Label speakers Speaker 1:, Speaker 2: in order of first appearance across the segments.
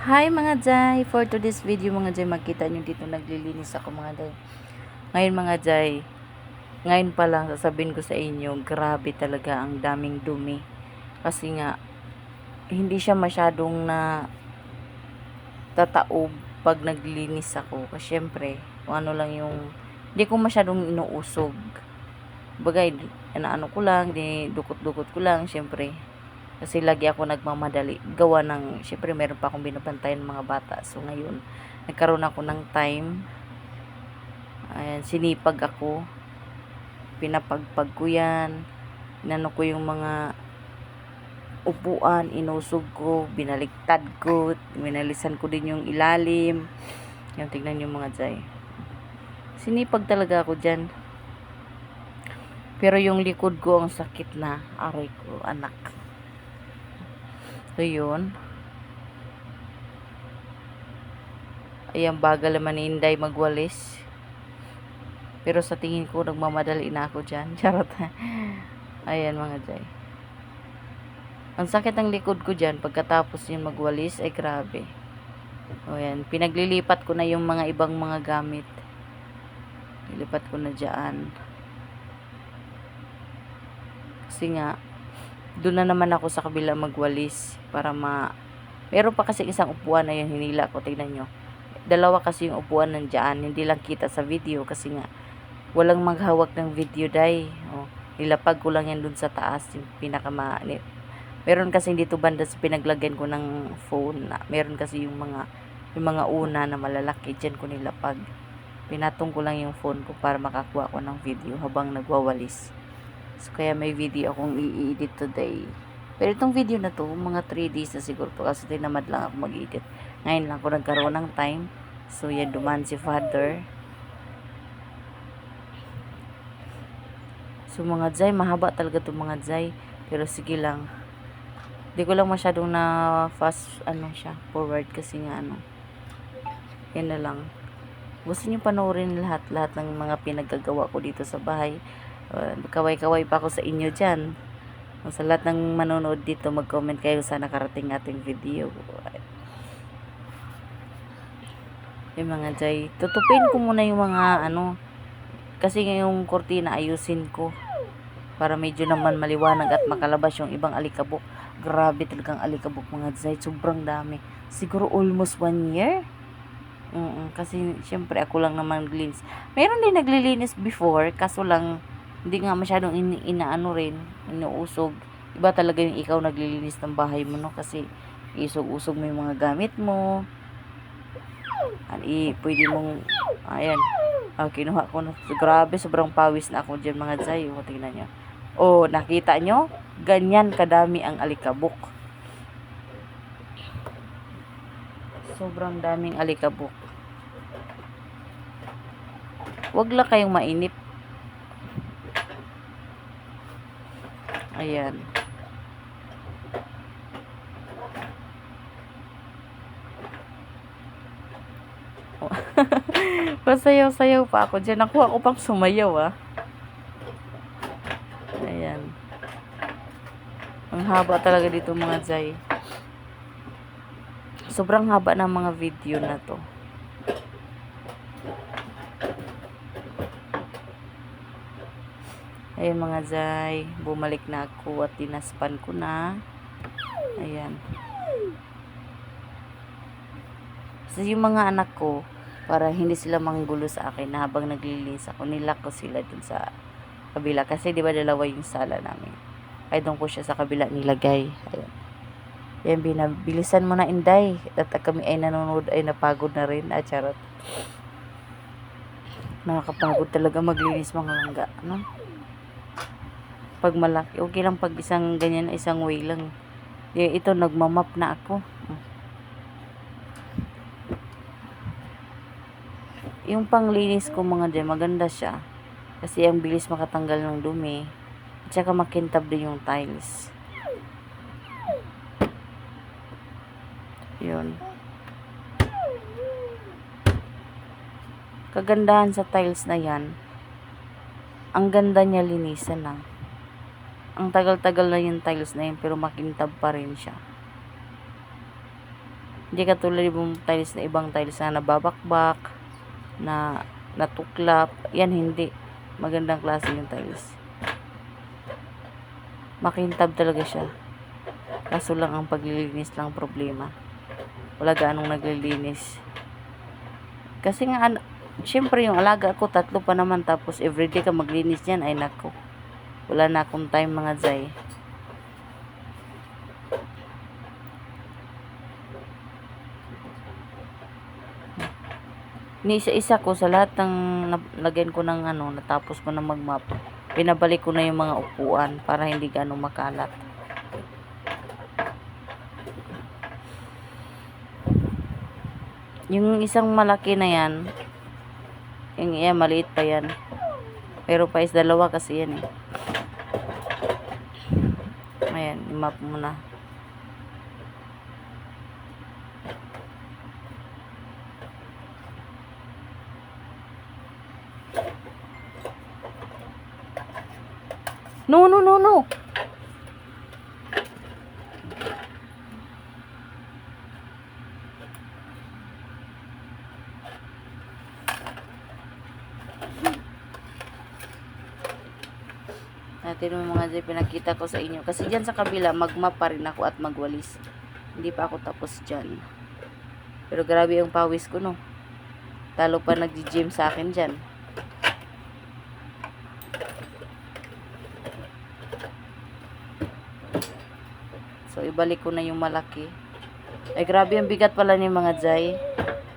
Speaker 1: Hi mga Jai! For today's video mga Jai, makita nyo dito naglilinis ako mga Jai. Ngayon mga Jai, ngayon pa lang sasabihin ko sa inyo, grabe talaga ang daming dumi. Kasi nga, hindi siya masyadong na tataob pag naglilinis ako. Kasi syempre, ano lang yung, hindi ko masyadong inuusog. Bagay, ano ko lang, dukot-dukot ko lang, syempre, kasi lagi ako nagmamadali. Gawa ng, syempre meron pa akong binabantayan ng mga bata. So ngayon, nagkaroon ako ng time. Ayan, sinipag ako. Pinapagpag ko yan. Inano ko yung mga upuan, inusog ko, binaliktad ko, minalisan ko din yung ilalim. Yan, tignan yung mga jay. Sinipag talaga ako dyan. Pero yung likod ko ang sakit na. Aray ko, anak. So, yun. Ayan, bagal naman ni Inday magwalis. Pero sa tingin ko, nagmamadali na ako dyan. Charot. Ayan, mga jay. Ang sakit ng likod ko dyan, pagkatapos yun magwalis, ay grabe. O yan, pinaglilipat ko na yung mga ibang mga gamit. Lilipat ko na dyan. Kasi nga, doon na naman ako sa kabila magwalis para ma meron pa kasi isang upuan na yun hinila ko tingnan nyo. Dalawa kasi yung upuan nandyan hindi lang kita sa video kasi nga walang maghawak ng video day. Oh, nilapag ko lang yan dun sa taas yung pinaka meron kasi dito banda sa pinaglagyan ko ng phone na meron kasi yung mga yung mga una na malalaki dyan ko nilapag. Pinatong ko lang yung phone ko para makakuha ko ng video habang nagwawalis So, kaya may video akong i-edit today. Pero itong video na to, mga 3 days na siguro po kasi tinamad lang ako mag-edit. Ngayon lang ako nagkaroon ng time. So, yan, duman si father. So, mga jay, mahaba talaga itong mga jay. Pero sige lang. Hindi ko lang masyadong na fast, ano siya, forward kasi nga, ano. Yan na lang. Gusto niyo panoorin lahat, lahat ng mga pinagagawa ko dito sa bahay kaway-kaway pa ako sa inyo dyan. Sa lahat ng manonood dito, mag-comment kayo sa nakarating ating video. Yung mga jay. Tutupin ko muna yung mga ano. Kasi yung kortina ayusin ko. Para medyo naman maliwanag at makalabas yung ibang alikabok. Grabe talagang alikabok mga jay. Sobrang dami. Siguro almost one year. Mm -mm, kasi syempre ako lang naman naglilinis. Meron din naglilinis before. Kaso lang hindi nga masyadong in, inaano rin, inuusog. Iba talaga yung ikaw naglilinis ng bahay mo, no? Kasi isog-usog mo yung mga gamit mo. At pwede mong, ayan, ah, kinuha ko na. Grabe, sobrang pawis na ako dyan mga jay. O, tingnan nyo. O, nakita nyo? Ganyan kadami ang alikabok. Sobrang daming alikabok. Huwag lang kayong mainip Ayan. Pasayaw-sayaw pa ako dyan. Nakuha ko pang sumayaw ah. Ayan. Ang haba talaga dito mga Jai. Sobrang haba ng mga video na to. Ayan mga Zay, bumalik na ako at dinaspan ko na. Ayan. So yung mga anak ko, para hindi sila manggulo sa akin habang naglilinis ako, nilak ko sila dun sa kabila. Kasi di ba dalawa yung sala namin. Ay doon ko siya sa kabila nilagay. Ayan. Yan, binabilisan mo na inday. At kami ay nanonood ay napagod na rin. Ah, charot. Nakakapagod talaga maglinis mga langga. No? Pag malaki okay lang pag isang ganyan isang way lang. E, ito nagmamap na ako. Yung panglinis ko mga dyan maganda siya. Kasi ang bilis makatanggal ng dumi. At saka makintab din yung tiles. Yun. Kagandahan sa tiles na yan ang ganda niya linisan lang ang tagal-tagal na yung tiles na yun pero makintab pa rin siya Hindi katulad yung tiles na ibang tiles na nababakbak, na natuklap. Yan hindi. Magandang klase yung tiles. Makintab talaga siya. Kaso lang ang paglilinis lang problema. Wala gaanong naglilinis. Kasi nga, syempre yung alaga ko, tatlo pa naman. Tapos everyday ka maglinis yan, ay nako. Wala na akong time mga zay. Ni-isa-isa ko sa lahat ng lagyan ko ng ano, natapos ko na mag-map. Pinabalik ko na yung mga upuan para hindi ganong makalat. Yung isang malaki na yan, yung iya maliit pa yan. Pero pa is dalawa kasi yan eh. Ayan, i-map mo na. No, no, no, no. Natin yung mga dyan pinakita ko sa inyo. Kasi dyan sa kabila, magmap pa rin ako at magwalis. Hindi pa ako tapos dyan. Pero grabe yung pawis ko, no. Talo pa nag-gym sa akin dyan. So, ibalik ko na yung malaki. Ay, grabe ang bigat pala ni mga jay.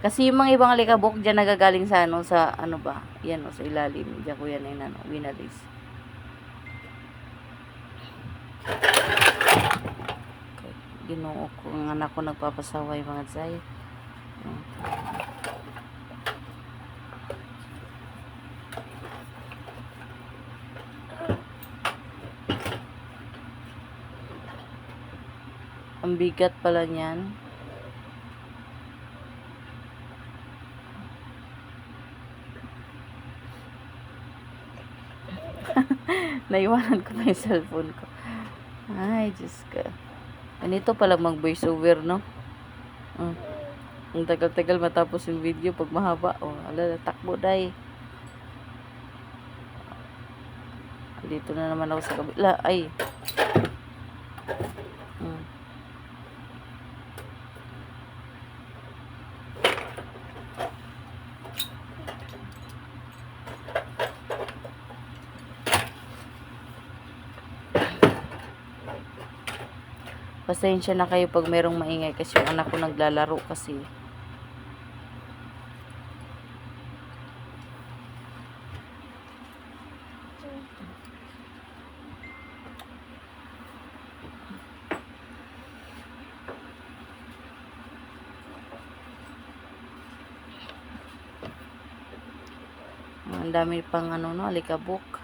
Speaker 1: Kasi yung mga ibang alikabok dyan nagagaling sa ano, sa ano ba? Yan o, sa ilalim. Diyan ko yan ay ano, winalis. Okay. Ginoo ko ang anak ko nagpapasaway mga. Hmm. Ang bigat pala niyan. Naiwanan ko pa yung cellphone ko. Ay, Diyos ka. Ganito pala mag voice over, no? Mm. Ang tagal-tagal matapos yung video pag mahaba. Oh, ala, takbo day. Dito na naman ako sa kabila. Ay. Mm. Pasensya na kayo pag merong maingay kasi yung anak ko naglalaro kasi. Ang dami pang ano no, alikabok.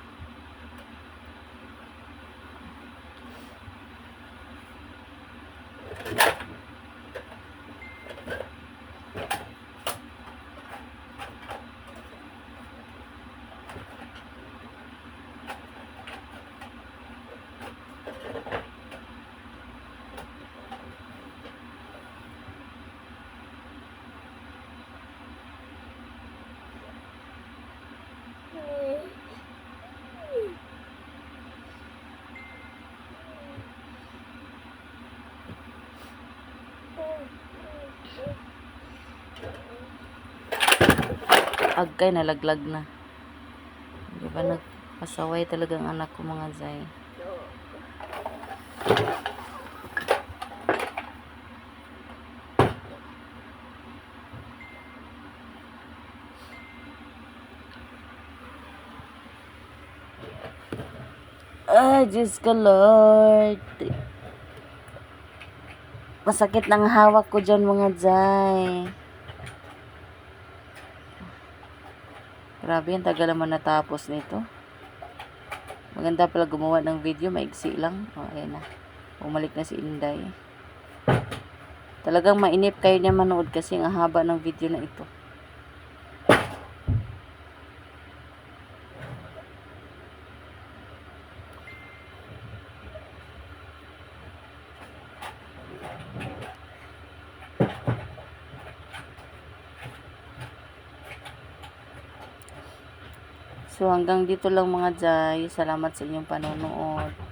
Speaker 1: Agkay nalaglag na. Di ba nagpasaway talagang anak ko mga zay. Ay, Diyos ko, Lord. Masakit ng hawak ko dyan, mga Jai. Grabe, ang tagal naman natapos nito. Maganda pala gumawa ng video, maigsi lang. O, ayan na. Umalik na si Inday. Talagang mainip kayo niya manood kasi ang haba ng video na ito. So hanggang dito lang mga Jay. Salamat sa inyong panonood.